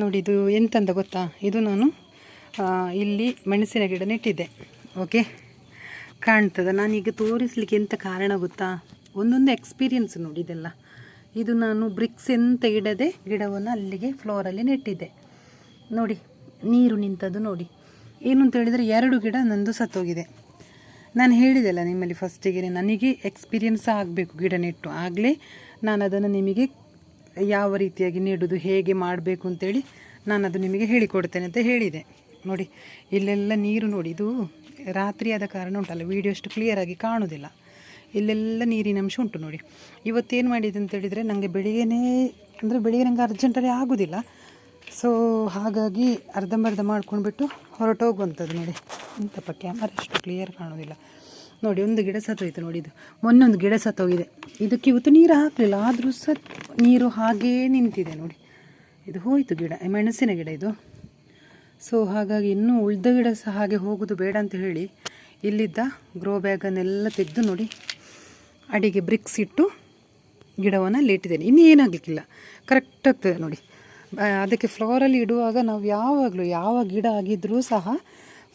ನೋಡಿ ಇದು ಎಂತಂತ ಗೊತ್ತಾ? ಇದು ನಾನು ಇಲ್ಲಿ ಮೆಣಸಿನ ಗಿಡ ನೆಟ್ಟಿದ್ದೆ ಓಕೆ ಕಾಣ್ತದ. ನಾನೀಗ ತೋರಿಸ್ಲಿಕ್ಕೆ ಎಂಥ ಕಾರಣ ಗೊತ್ತಾ? ಒಂದೊಂದು ಎಕ್ಸ್ಪೀರಿಯನ್ಸ್ ನೋಡಿ ಇದೆಲ್ಲ ಇದು ನಾನು ಬ್ರಿಕ್ಸ್ ಎಂತ ಇಡದೆ ಗಿಡವನ್ನು ಅಲ್ಲಿಗೆ ಫ್ಲೋರಲ್ಲಿ ನೆಟ್ಟಿದ್ದೆ. ನೋಡಿ, ನೀರು ನಿಂತದ್ದು ನೋಡಿ. ಏನು ಅಂತ ಹೇಳಿದರೆ ಎರಡು ಗಿಡ ನಂದು ಸತ್ತೋಗಿದೆ. ನಾನು ಹೇಳಿದೆಲ್ಲ ನಿಮ್ಮಲ್ಲಿ ಫಸ್ಟಿಗೆ ನನಗೆ ಎಕ್ಸ್ಪೀರಿಯನ್ಸ್ ಆಗಬೇಕು ಗಿಡ ನೆಟ್ಟು. ಆಗಲೇ ನಾನು ಅದನ್ನು ನಿಮಗೆ ಯಾವ ರೀತಿಯಾಗಿ ನೀಡೋದು, ಹೇಗೆ ಮಾಡಬೇಕು ಅಂತೇಳಿ ನಾನು ಅದು ನಿಮಗೆ ಹೇಳಿಕೊಡ್ತೇನೆ ಅಂತ ಹೇಳಿದೆ. ನೋಡಿ, ಇಲ್ಲೆಲ್ಲ ನೀರು ನೋಡಿ, ಇದು ರಾತ್ರಿ ಆದ ಕಾರಣ ಉಂಟಲ್ಲ ವೀಡಿಯೋ ಅಷ್ಟು ಕ್ಲಿಯರಾಗಿ ಕಾಣೋದಿಲ್ಲ. ಇಲ್ಲೆಲ್ಲ ನೀರಿನ ಅಂಶ ಉಂಟು ನೋಡಿ. ಇವತ್ತೇನು ಮಾಡಿದೆ ಅಂತ ಹೇಳಿದರೆ ನನಗೆ ಬೆಳಿಗ್ಗೆನೇ, ಅಂದರೆ ಬೆಳಿಗ್ಗೆ ನನಗೆ ಅರ್ಜೆಂಟಲ್ಲಿ ಆಗೋದಿಲ್ಲ. ಸೊ ಹಾಗಾಗಿ ಅರ್ಧಂಬರ್ಧ ಮಾಡ್ಕೊಂಡ್ಬಿಟ್ಟು ಹೊರಟೋಗುವಂಥದ್ದು ನೋಡಿ. ಇಂಥಪ್ಪ ಕ್ಯಾಮರಾ ಅಷ್ಟು ಕ್ಲಿಯರ್ ಕಾಣೋದಿಲ್ಲ. ನೋಡಿ, ಒಂದು ಗಿಡ ಸತ್ತೋಯ್ತು ನೋಡಿ ಇದು. ಮೊನ್ನೆ ಒಂದು ಗಿಡ ಸತ್ತೋಗಿದೆ. ಇದಕ್ಕೆ ಇವತ್ತು ನೀರು ಹಾಕಲಿಲ್ಲ, ಆದರೂ ಸಹ ನೀರು ಹಾಗೇ ನಿಂತಿದೆ ನೋಡಿ. ಇದು ಹೋಯಿತು ಗಿಡ ಮೆಣಸಿನ ಗಿಡ ಇದು. ಸೊ ಹಾಗಾಗಿ ಇನ್ನೂ ಉಳಿದ ಗಿಡ ಸಹ ಹಾಗೆ ಹೋಗೋದು ಬೇಡ ಅಂತ ಹೇಳಿ ಇಲ್ಲಿದ್ದ ಗ್ರೋ ಬ್ಯಾಗನ್ನೆಲ್ಲ ತೆಗೆದು ನೋಡಿ, ಅಡಿಗೆ ಬ್ರಿಕ್ಸ್ ಇಟ್ಟು ಗಿಡವನ್ನು ಲೇಟಿದ್ದೇನೆ ಇನ್ನೂ ಏನಾಗಲಿಕ್ಕಿಲ್ಲ. ಕರೆಕ್ಟ್ ಆಗ್ತದೆ ನೋಡಿ. ಅದಕ್ಕೆ ಫ್ಲೋರಲ್ಲಿ ಇಡುವಾಗ ನಾವು ಯಾವಾಗಲೂ ಯಾವ ಗಿಡ ಆಗಿದ್ದರೂ ಸಹ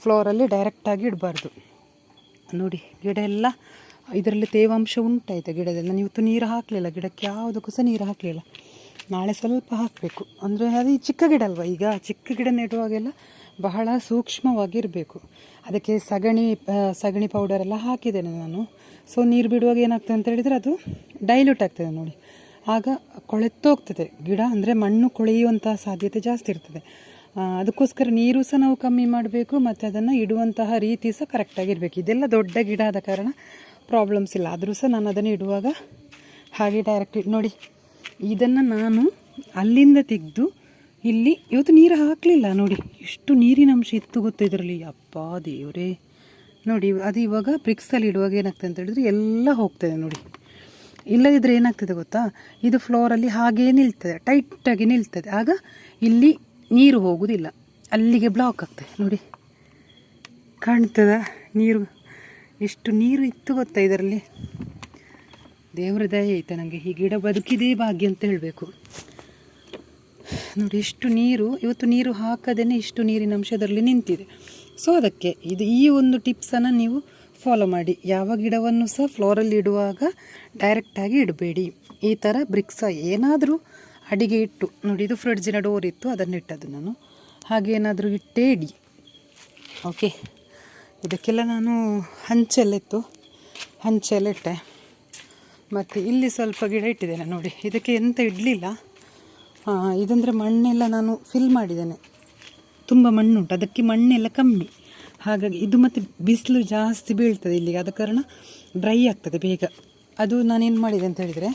ಫ್ಲೋರಲ್ಲಿ ಡೈರೆಕ್ಟಾಗಿ ಇಡಬಾರ್ದು. ನೋಡಿ, ಗಿಡ ಎಲ್ಲ ಇದರಲ್ಲಿ ತೇವಾಂಶ ಉಂಟಾಯಿತು ಗಿಡದಲ್ಲಿ. ನಾನು ಇವತ್ತು ನೀರು ಹಾಕಲಿಲ್ಲ ಗಿಡಕ್ಕೆ ಯಾವುದಕ್ಕೂ ಸಹ ನೀರು ಹಾಕಲಿಲ್ಲ. ನಾಳೆ ಸ್ವಲ್ಪ ಹಾಕಬೇಕು. ಅಂದರೆ ಅದು ಈ ಚಿಕ್ಕ ಗಿಡ ಅಲ್ವಾ? ಈಗ ಚಿಕ್ಕ ಗಿಡ ನೆಡುವಾಗೆಲ್ಲ ಬಹಳ ಸೂಕ್ಷ್ಮವಾಗಿರಬೇಕು. ಅದಕ್ಕೆ ಸಗಣಿ ಸಗಣಿ ಪೌಡರ್ ಎಲ್ಲ ಹಾಕಿದ್ದೇನೆ ನಾನು. ಸೊ ನೀರು ಬಿಡುವಾಗ ಏನಾಗ್ತದೆ ಅಂತ ಹೇಳಿದರೆ ಅದು ಡೈಲ್ಯೂಟ್ ಆಗ್ತದೆ ನೋಡಿ. ಆಗ ಕೊಳೆತೋಗ್ತದೆ. ಗಿಡ ಅಂದರೆ ಮಣ್ಣು ಕೊಳೆಯುವಂತಹ ಸಾಧ್ಯತೆ ಜಾಸ್ತಿ ಇರ್ತದೆ. ಅದಕ್ಕೋಸ್ಕರ ನೀರು ಸಹ ನಾವು ಕಮ್ಮಿ ಮಾಡಬೇಕು, ಮತ್ತು ಅದನ್ನು ಇಡುವಂತಹ ರೀತಿ ಸಹ ಕರೆಕ್ಟಾಗಿರಬೇಕು ಇದೆಲ್ಲ ದೊಡ್ಡ ಗಿಡ ಆದ ಕಾರಣ ಪ್ರಾಬ್ಲಮ್ಸ್ ಇಲ್ಲ. ಆದರೂ ಸಹ ನಾನು ಅದನ್ನು ಇಡುವಾಗ ಹಾಗೆ ಡೈರೆಕ್ಟ್ ನೋಡಿ, ಇದನ್ನು ನಾನು ಅಲ್ಲಿಂದ ತೆಗೆದು ಇಲ್ಲಿ ಇವತ್ತು ನೀರು ಹಾಕಲಿಲ್ಲ ನೋಡಿ. ಎಷ್ಟು ನೀರಿನ ಅಂಶ ಇತ್ತು ಗೊತ್ತು ಇದರಲ್ಲಿ? ಅಪ್ಪ ದೇವರೇ. ನೋಡಿ, ಅದು ಇವಾಗ ಬ್ರಿಕ್ಸಲ್ಲಿ ಇಡುವಾಗ ಏನಾಗ್ತದೆ ಅಂತ ಹೇಳಿದ್ರೆ ಎಲ್ಲ ಹೋಗ್ತದೆ ನೋಡಿ. ಇಲ್ಲದಿದ್ದರೆ ಏನಾಗ್ತದೆ ಗೊತ್ತಾ? ಇದು ಫ್ಲೋರಲ್ಲಿ ಹಾಗೇ ನಿಲ್ತದೆ ಟೈಟಾಗಿ ನಿಲ್ತದೆ. ಆಗ ಇಲ್ಲಿ ನೀರು ಹೋಗುವುದಿಲ್ಲ ಅಲ್ಲಿಗೆ ಬ್ಲಾಕ್ ಆಗ್ತದೆ, ನೋಡಿ. ಕಾಣ್ತದ ನೀರು? ಎಷ್ಟು ನೀರು ಇತ್ತು ಗೊತ್ತಾ ಇದರಲ್ಲಿ? ದೇವರ ದಯ ಐತೆ ನನಗೆ ಈ ಗಿಡ ಬದುಕಿದೇ ಭಾಗ್ಯ ಅಂತ ಹೇಳಬೇಕು. ನೋಡಿ, ಎಷ್ಟು ನೀರು, ಇವತ್ತು ನೀರು ಹಾಕದೇನೆ ಇಷ್ಟು ನೀರಿನ ಅಂಶದಲ್ಲಿ ನಿಂತಿದೆ. ಸೊ ಅದಕ್ಕೆ ಇದು ಈ ಒಂದು ಟಿಪ್ಸನ್ನು ನೀವು ಫಾಲೋ ಮಾಡಿ. ಯಾವ ಗಿಡವನ್ನು ಸಹ ಫ್ಲೋರಲ್ಲಿ ಇಡುವಾಗ ಡೈರೆಕ್ಟಾಗಿ ಇಡಬೇಡಿ. ಈ ಥರ ಬ್ರಿಕ್ಸ ಏನಾದರೂ ಅಡಿಗೆ ಇಟ್ಟು, ನೋಡಿ ಇದು ಫ್ರಿಡ್ಜಿನ ಡೋರ್ ಇತ್ತು ಅದನ್ನು ಇಟ್ಟದ್ದು ನಾನು. ಹಾಗೆ ಏನಾದರೂ ಇಡಿ. ಓಕೆ ಇದಕ್ಕೆಲ್ಲ ನಾನು ಹಂಚೆಲ್ಲಿತ್ತು ಹಂಚೆಲ್ಲ ಇಟ್ಟೆ ಮತ್ತು ಇಲ್ಲಿ ಸ್ವಲ್ಪ ಗಿಡ ಇಟ್ಟಿದ್ದೇನೆ, ನೋಡಿ. ಇದಕ್ಕೆ ಎಂತ ಇಡಲಿಲ್ಲ. ಇದಂದರೆ ಮಣ್ಣೆಲ್ಲ ನಾನು ಫಿಲ್ ಮಾಡಿದ್ದೇನೆ. ತುಂಬ ಮಣ್ಣುಂಟು, ಅದಕ್ಕೆ ಮಣ್ಣೆಲ್ಲ ಕಮ್ಮಿ. ಹಾಗಾಗಿ ಇದು ಮತ್ತು ಬಿಸಿಲು ಜಾಸ್ತಿ ಬೀಳ್ತದೆ ಇಲ್ಲಿಗೆ. ಆದ ಕಾರಣ ಡ್ರೈ ಆಗ್ತದೆ ಬೇಗ. ಅದು ನಾನೇನು ಮಾಡಿದೆ ಅಂತ ಹೇಳಿದರೆ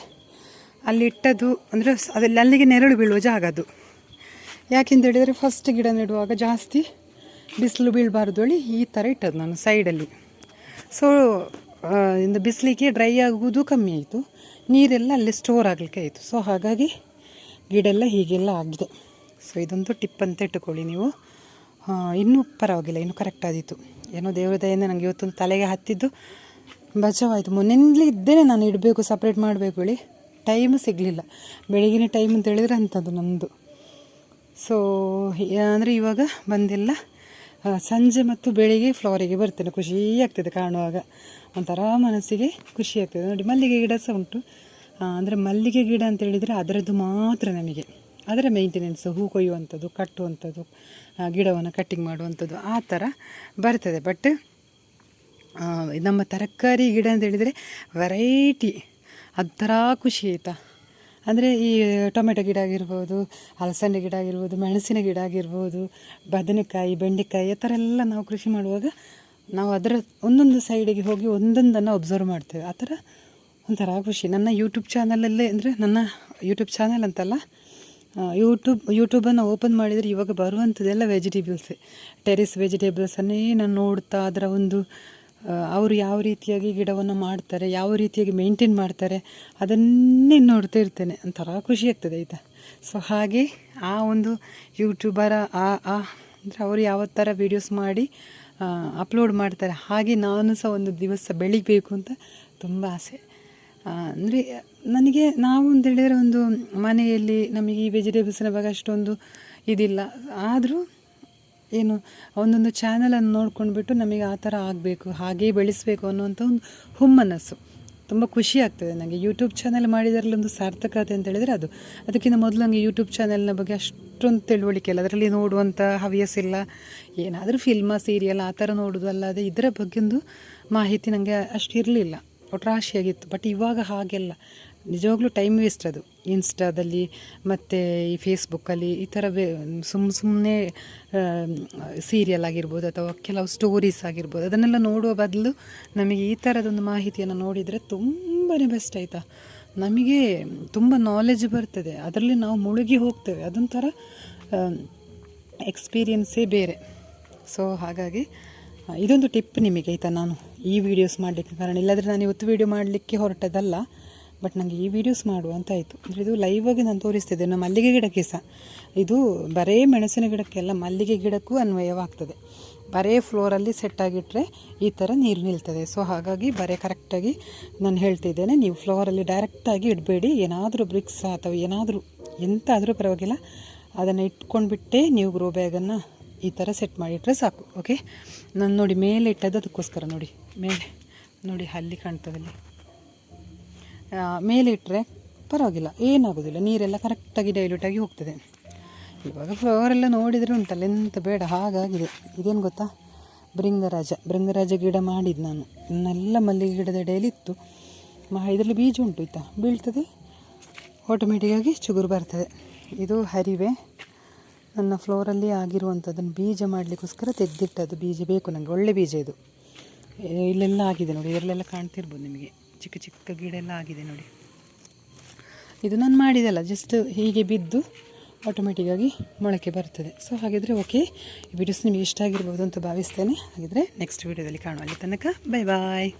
ಅಲ್ಲಿ ಇಟ್ಟದ್ದು ಅಂದರೆ ಅದಲ್ಲಿ ಅಲ್ಲಿಗೆ ನೆರಳು ಬೀಳುವ ಜಾಗ ಅದು. ಯಾಕೆಂತ ಹೇಳಿದರೆ ಫಸ್ಟ್ ಗಿಡ ನೆಡುವಾಗ ಜಾಸ್ತಿ ಬಿಸಿಲು ಬೀಳಬಾರ್ದು ಹೇಳಿ ಈ ಥರ ಇಟ್ಟದ್ದು ನಾನು ಸೈಡಲ್ಲಿ ಸೊ ಇಂದ ಬಿಸಿಲಿಗೆ ಡ್ರೈ ಆಗುವುದು ಕಮ್ಮಿ ಆಯಿತು. ನೀರೆಲ್ಲ ಅಲ್ಲಿ ಸ್ಟೋರ್ ಆಗಲಿಕ್ಕೆ ಆಯಿತು. ಸೊ ಹಾಗಾಗಿ ಗಿಡ ಎಲ್ಲ ಹೀಗೆಲ್ಲ ಆಗಿದೆ. ಸೊ ಇದೊಂದು ಟಿಪ್ ಅಂತ ಇಟ್ಟುಕೊಳ್ಳಿ ನೀವು. ಇನ್ನೂ ಪರವಾಗಿಲ್ಲ, ಇನ್ನೂ ಕರೆಕ್ಟ್ ಆದಿತ್ತು ಏನೋ ದೇವರ ದಯೆಯಿಂದ ನನಗೆ ಇವತ್ತೊಂದು ತಲೆಗೆ ಹತ್ತಿದ್ದು ಬಚಾವಾಯಿತು. ಮೊನ್ನೆಲ್ಲಿ ಇದ್ದೇನೆ ನಾನು ಇಡಬೇಕು ಸಪ್ರೇಟ್ ಮಾಡಬೇಕು ಹೇಳಿ. ಟೈಮ್ ಸಿಗಲಿಲ್ಲ. ಬೆಳಗಿನ ಟೈಮ್ ಅಂತ ಹೇಳಿದ್ರೆ ಅಂಥದ್ದು ನಮ್ಮದು ಸೊ ಅಂದರೆ ಇವಾಗ ಬಂದೆಲ್ಲ. ಸಂಜೆ ಮತ್ತು ಬೆಳಿಗ್ಗೆ ಫ್ಲವರಿಗೆ ಬರ್ತೇನೆ. ಖುಷಿ ಆಗ್ತದೆ ಕಾಣುವಾಗ. ಒಂಥರ ಮನಸ್ಸಿಗೆ ಖುಷಿ ಆಗ್ತದೆ. ನೋಡಿ, ಮಲ್ಲಿಗೆ ಗಿಡ ಸಹ ಉಂಟು. ಅಂದರೆ ಮಲ್ಲಿಗೆ ಗಿಡ ಅಂತ ಹೇಳಿದರೆ ಅದರದ್ದು ಮಾತ್ರ ನಮಗೆ. ಅದರ ಮೇಂಟೆನೆನ್ಸ್ ಹೂ ಕೊಯ್ಯುವಂಥದ್ದು, ಕಟ್ಟುವಂಥದ್ದು ಗಿಡವನ್ನು ಕಟ್ಟಿಂಗ್ ಮಾಡುವಂಥದ್ದು, ಆ ಥರ ಬರ್ತದೆ. ಬಟ್ ನಮ್ಮ ತರಕಾರಿ ಗಿಡ ಅಂತ ಹೇಳಿದರೆ ವೆರೈಟಿ ಅದರ ಖುಷಿ ಆಯಿತಾ. ಅಂದರೆ ಈ ಟೊಮೆಟೊ ಗಿಡ ಆಗಿರ್ಬೋದು, ಹಲಸಂಡೆ ಗಿಡ ಆಗಿರ್ಬೋದು, ಮೆಣಸಿನ ಗಿಡ ಆಗಿರ್ಬೋದು, ಬದನೆಕಾಯಿ, ಬೆಂಡೆಕಾಯಿ ಆ ಥರ ಎಲ್ಲ ನಾವು ಕೃಷಿ ಮಾಡುವಾಗ ನಾವು ಅದರ ಒಂದೊಂದು ಸೈಡಿಗೆ ಹೋಗಿ ಒಂದೊಂದನ್ನು ಒಬ್ಸರ್ವ್ ಮಾಡ್ತೇವೆ. ಆ ಥರ ಒಂಥರ ಖುಷಿ. ನನ್ನ ಯೂಟ್ಯೂಬ್ ಚಾನಲಲ್ಲೇ ಅಂದರೆ ನನ್ನ ಯೂಟ್ಯೂಬ್ ಚಾನಲ್ ಅಂತಲ್ಲ ಯೂಟ್ಯೂಬ್ ಯೂಟ್ಯೂಬನ್ನು ಓಪನ್ ಮಾಡಿದರೆ ಇವಾಗ ಬರುವಂಥದ್ದೆಲ್ಲ ವೆಜಿಟೇಬಲ್ಸೇ ಟೆರಿಸ್ ವೆಜಿಟೇಬಲ್ಸನ್ನೇ ನಾನು ನೋಡ್ತಾ ಅದರ ಒಂದು ಅವರು ಯಾವ ರೀತಿಯಾಗಿ ಗಿಡವನ್ನು ಮಾಡ್ತಾರೆ, ಯಾವ ರೀತಿಯಾಗಿ ಮೇಂಟೈನ್ ಮಾಡ್ತಾರೆ, ಅದನ್ನೇ ನೋಡ್ತಾ ಇರ್ತೇನೆ. ಒಂಥರ ಖುಷಿ ಆಗ್ತದೆ ಆಯಿತಾ? ಸೊ ಹಾಗೆ ಆ ಒಂದು ಯೂಟ್ಯೂಬರ ಆ ಆ, ಅಂದರೆ ಅವರು ಯಾವ ಥರ ವೀಡಿಯೋಸ್ ಮಾಡಿ ಅಪ್ಲೋಡ್ ಮಾಡ್ತಾರೆ. ಹಾಗೆ ನಾನು ಸಹ ಒಂದು ದಿವಸ ಬೆಳಿಬೇಕು ಅಂತ ತುಂಬ ಆಸೆ. ಅಂದರೆ ನನಗೆ ನಾವು ಅಂತ ಹೇಳಿದರೆ ಒಂದು ಮನೆಯಲ್ಲಿ ನಮಗೆ ಈ ವೆಜಿಟೇಬಲ್ಸ್ನ ಬಗ್ಗೆ ಅಷ್ಟೊಂದು ಇದಿಲ್ಲ. ಆದರೂ ಏನು ಒಂದೊಂದು ಚಾನಲನ್ನು ನೋಡ್ಕೊಂಡ್ಬಿಟ್ಟು ನಮಗೆ ಆ ಥರ ಆಗಬೇಕು, ಹಾಗೇ ಬೆಳೆಸಬೇಕು ಅನ್ನುವಂಥ ಒಂದು ಹುಮ್ಮನಸ್ಸು. ತುಂಬ ಖುಷಿ ಆಗ್ತದೆ ನನಗೆ. ಯೂಟ್ಯೂಬ್ ಚಾನಲ್ ಮಾಡಿದ್ರಲ್ಲಿ ಒಂದು ಸಾರ್ಥಕತೆ ಅಂತ ಹೇಳಿದರೆ ಅದು. ಅದಕ್ಕಿಂತ ಮೊದಲು ನನಗೆ ಯೂಟ್ಯೂಬ್ ಚಾನಲ್ನ ಬಗ್ಗೆ ಅಷ್ಟೊಂದು ತಿಳುವಳಿಕೆ ಇಲ್ಲ. ಅದರಲ್ಲಿ ನೋಡುವಂಥ ಹವ್ಯಾಸ ಇಲ್ಲ. ಏನಾದರೂ ಫಿಲ್ಮ ಸೀರಿಯಲ್ ಆ ಥರ ನೋಡೋದು ಅಲ್ಲದೆ ಇದರ ಬಗ್ಗೆ ಒಂದು ಮಾಹಿತಿ ನನಗೆ ಅಷ್ಟು ಇರಲಿಲ್ಲ ಒಟ್ರಾಶಿಯಾಗಿತ್ತು. ಬಟ್ ಇವಾಗ ಹಾಗೆಲ್ಲ. ನಿಜವಾಗ್ಲೂ ಟೈಮ್ ವೇಸ್ಟ್ ಅದು. ಇನ್ಸ್ಟಾದಲ್ಲಿ ಮತ್ತು ಈ ಫೇಸ್ಬುಕ್ಕಲ್ಲಿ ಈ ಥರ ಬೇ ಸುಮ್ಮ ಸುಮ್ಮನೆ ಸೀರಿಯಲ್ ಆಗಿರ್ಬೋದು ಅಥವಾ ಕೆಲವು ಸ್ಟೋರೀಸ್ ಆಗಿರ್ಬೋದು, ಅದನ್ನೆಲ್ಲ ನೋಡುವ ಬದಲು ನಮಗೆ ಈ ಥರದೊಂದು ಮಾಹಿತಿಯನ್ನು ನೋಡಿದರೆ ತುಂಬಾ ಬೆಸ್ಟ್ ಆಯಿತಾ. ನಮಗೆ ತುಂಬ ನಾಲೆಜ್ ಬರ್ತದೆ. ಅದರಲ್ಲಿ ನಾವು ಮುಳುಗಿ ಹೋಗ್ತೇವೆ. ಅದೊಂಥರ ಎಕ್ಸ್ಪೀರಿಯನ್ಸೇ ಬೇರೆ. ಸೊ ಹಾಗಾಗಿ ಇದೊಂದು ಟಿಪ್ ನಿಮಗೆ ಆಯಿತಾ ನಾನು ಈ ವಿಡಿಯೋಸ್ ಮಾಡಲಿಕ್ಕೆ. ಕಾರಣ ಇಲ್ಲಾಂದರೆ ನಾನು ಇವತ್ತು ವಿಡಿಯೋ ಮಾಡಲಿಕ್ಕೆ ಹೊರಟದಲ್ಲ. ಬಟ್ ನನಗೆ ಈ ವಿಡಿಯೋಸ್ ಮಾಡು ಅಂತ ಆಯಿತು. ಅಂದರೆ ಇದು ಲೈವಾಗಿ ನಾನು ತೋರಿಸ್ತಿದ್ದೆ. ನಮ್ಮ ಮಲ್ಲಿಗೆ ಗಿಡಕ್ಕೆ ಸಹ. ಇದು ಬರೇ ಮೆಣಸಿನ ಗಿಡಕ್ಕೆಲ್ಲ ಮಲ್ಲಿಗೆ ಗಿಡಕ್ಕೂ ಅನ್ವಯವಾಗ್ತದೆ. ಬರೇ ಫ್ಲೋರಲ್ಲಿ ಸೆಟ್ ಆಗಿಟ್ಟರೆ ಈ ಥರ ನೀರು ನಿಲ್ತದೆ. ಸೊ ಹಾಗಾಗಿ ಬರೇ ಕರೆಕ್ಟಾಗಿ ನಾನು ಹೇಳ್ತಿದ್ದೇನೆ. ನೀವು ಫ್ಲೋರಲ್ಲಿ ಡೈರೆಕ್ಟಾಗಿ ಇಡಬೇಡಿ. ಏನಾದರೂ ಬ್ರಿಕ್ಸ್ ಅಥವಾ ಏನಾದರೂ ಎಂತ ಆದರೂ ಪರವಾಗಿಲ್ಲ. ಅದನ್ನು ಇಟ್ಕೊಂಡ್ಬಿಟ್ಟೇ ನೀವು ಗ್ರೋ ಬ್ಯಾಗನ್ನು ಈ ಥರ ಸೆಟ್ ಮಾಡಿಟ್ರೆ ಸಾಕು. ಓಕೆ ನಾನು ನೋಡಿ, ಮೇಲೆ ಇಟ್ಟದ್ದು ಅದಕ್ಕೋಸ್ಕರ ನೋಡಿ. ಮೇಲೆ ನೋಡಿ, ಅಲ್ಲಿ ಕಾಣ್ತದಲ್ಲಿ ಆ, ಮೇಲೆ ಇಟ್ಟರೆ ಪರವಾಗಿಲ್ಲ ಏನಾಗೋದಿಲ್ಲ. ನೀರೆಲ್ಲ ಕರೆಕ್ಟಾಗಿ ಡೈಲ್ಯೂಟಾಗಿ ಹೋಗ್ತದೆ. ಇವಾಗ ಫ್ಲವರೆಲ್ಲ ನೋಡಿದರೆ ಉಂಟಲ್ಲ ಎಂತ ಬೇಡ ಹಾಗಾಗಿದೆ. ಇದೇನು ಗೊತ್ತಾ? ಭೃಂಗರಾಜ ಭೃಂಗರಾಜ ಗಿಡ ಮಾಡಿದ್ದು ನಾನು. ಇನ್ನೆಲ್ಲ ಮಲ್ಲಿಗೆ ಗಿಡದ ಡೈಲಿ ಇತ್ತು. ಮಾ ಇದರಲ್ಲಿ ಬೀಜ ಉಂಟು ಆಯಿತಾ? ಬೀಳ್ತದೆ. ಆಟೋಮೆಟಿಕ್ಕಾಗಿ ಚಿಗುರು ಬರ್ತದೆ. ಇದು ಹರಿವೆ. ನನ್ನ ಫ್ಲೋರಲ್ಲಿ ಆಗಿರುವಂಥದ್ದನ್ನು ಬೀಜ ಮಾಡಲಿಕ್ಕೋಸ್ಕರ ತೆಗೆದಿಟ್ಟದ್ದು. ಬೀಜ ಬೇಕು ನನಗೆ ಒಳ್ಳೆ ಬೀಜ ಇದು. ಇಲ್ಲೆಲ್ಲ ಆಗಿದೆ ನೋಡಿ. ಇದರಲ್ಲೆಲ್ಲ ಕಾಣ್ತಿರ್ಬೋದು ನಿಮಗೆ. ಚಿಕ್ಕ ಚಿಕ್ಕ ಗಿಡ ಎಲ್ಲ ಆಗಿದೆ ನೋಡಿ. ಇದು ನಾನು ಮಾಡಿದಲ್ಲ ಜಸ್ಟ್ ಹೀಗೆ ಬಿದ್ದು ಆಟೋಮೆಟಿಕ್ಕಾಗಿ ಮೊಳಕೆ ಬರ್ತದೆ. ಸೊ ಹಾಗಿದ್ರೆ ಓಕೆ ಈ ವಿಡಿಯೋಸ್ ನಿಮಗೆ ಇಷ್ಟ ಆಗಿರ್ಬೋದು ಅಂತ ಭಾವಿಸ್ತೇನೆ. ಹಾಗಿದ್ರೆ ನೆಕ್ಸ್ಟ್ ವಿಡಿಯೋದಲ್ಲಿ ಕಾಣುವ ಅಲ್ಲಿ ತನಕ ಬೈ ಬಾಯ್